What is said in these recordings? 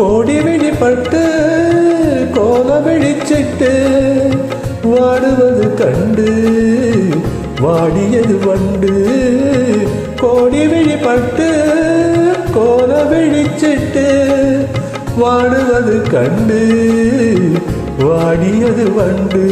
கோடி விழிப்பட்டு கோல விழிச்சிட்டு வாடுவது கண்டு வாடியது வண்டு. கோடி விழிப்பட்டு கோல விழிச்சிட்டு வாடுவது கண்டு வாடியது வண்டு.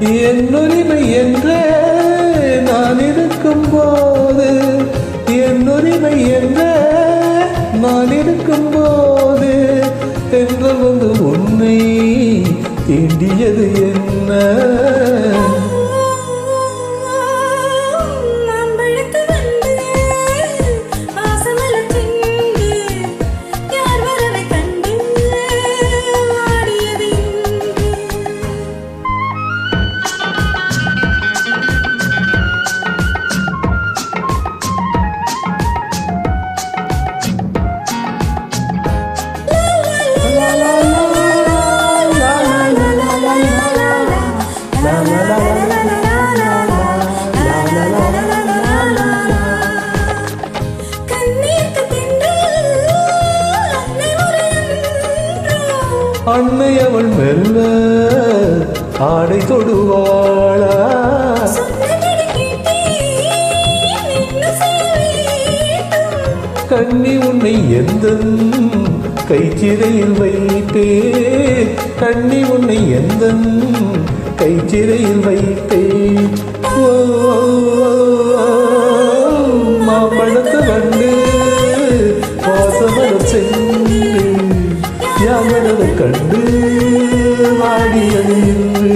என் உரிமை என்றே நான் இருக்கும் போது என் உரிமை என்றே நான் இருக்கும் போது தென்றல் வந்து உன்னை தேண்டியது என்ன? அன்னை அவள் மெல்ல ஆடை தொடுவாளா கண்ணி உன்னை எந்த கைச்சிறையில் வைத்தே கண்ணி உன்னை எந்த கைச்சிறையில் வைத்தே ஓ, யாவரவை கண்டு வாடியது இன்று